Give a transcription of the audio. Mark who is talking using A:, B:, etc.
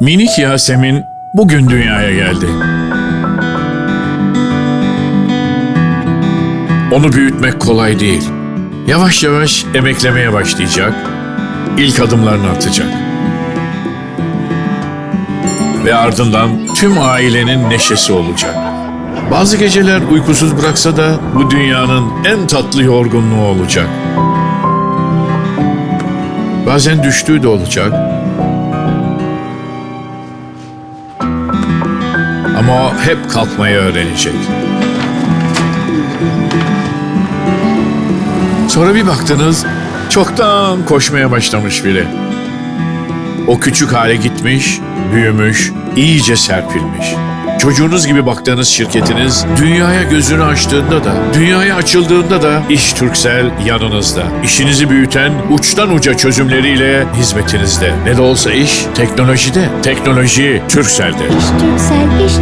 A: Minik Yasemin bugün dünyaya geldi. Onu büyütmek kolay değil. Yavaş yavaş emeklemeye başlayacak. İlk adımlarını atacak. Ve ardından tüm ailenin neşesi olacak. Bazı geceler uykusuz bıraksa da bu dünyanın en tatlı yorgunluğu olacak. Bazen düştüğü de olacak. Ama hep kalkmayı öğrenecek. Sonra bir baktınız çoktan koşmaya başlamış biri. O küçük hale gitmiş, büyümüş, iyice serpilmiş. Çocuğunuz gibi baktığınız şirketiniz dünyaya gözünü açtığında da, dünyaya açıldığında da iş Türksel yanınızda. İşinizi büyüten uçtan uca çözümleriyle hizmetinizde. Ne de olsa iş teknolojide. Teknoloji Türksel'de.
B: İş Türksel, iş